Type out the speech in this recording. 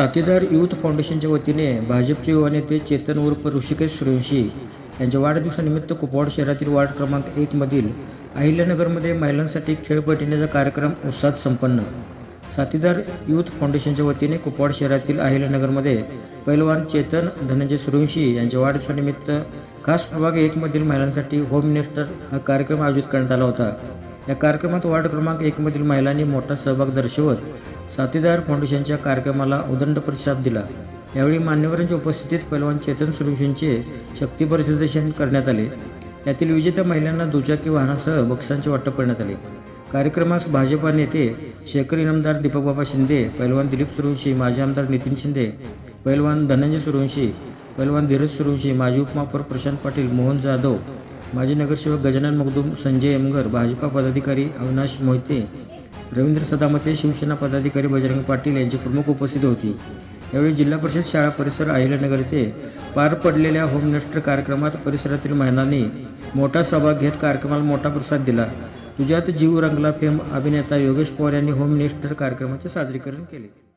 साथीदार यूथ फाउंडेशनच्या वतीने भाजपचे युवा नेते चेतन उर्फ ऋषिकेश सूर्यवंशी यांच्या वाढदिवसानिमित्त कुपवाड शहरातील वार्ड क्रमांक एकमधील अहिल्यानगरमध्ये महिलांसाठी खेळ पटिण्याचा कार्यक्रम उत्साहात संपन्न. साथीदार यूथ फाउंडेशनच्या वतीने कुपवाड शहरातील अहिल्यानगरमध्ये पैलवान चेतन धनंजय सूर्यवंशी यांच्या वाढदिवसानिमित्त खास प्रभाग एकमधील महिलांसाठी होम मिनिस्टर हा कार्यक्रम आयोजित करण्यात आला होता. या कार्यक्रमात वार्ड क्रमांक एकमधील महिलांनी मोठा सहभाग दर्शवत साथीदार फाउंडेशनच्या कार्यक्रमाला उदंड प्रतिसाद दिला. यावेळी मान्यवरांच्या उपस्थितीत पैलवान चेतन सुरवशींचे शक्ती प्रदर्शन करण्यात आले. यातील विजेत्या महिलांना दुचाकी वाहनासह बक्षांचे वाटप करण्यात आले. कार्यक्रमास भाजपा नेते शेखर इनामदार दीपकबाबा शिंदे पैलवान दिलीप सुरवंशी माजी आमदार नितीन शिंदे पैलवान धनंजय सुरवंशी पैलवान धीरज सुरवंशी माजी उपमहापौर प्रशांत पाटील मोहन जाधव माजी नगरसेवक गजानन मगदूम संजय एमगर भाजपा पदाधिकारी अविनाश मोहिते रवींद्र सदामते शिवसेना पदाधिकारी बजरंग पाटील यांची प्रमुख उपस्थित होती. यावेळी जिल्हा परिषद शाळा परिसर अहिल्यानगर येथे पार पडलेल्या होम कार्यक्रमात परिसरातील महिलांनी मोठा सहभाग घेत कार्यक्रमाला मोठा प्रसाद दिला. तुझ्यात जीव रंगला फेम अभिनेता योगेश पवार यांनी होमनिस्टर कार्यक्रमाचे सादरीकरण केले.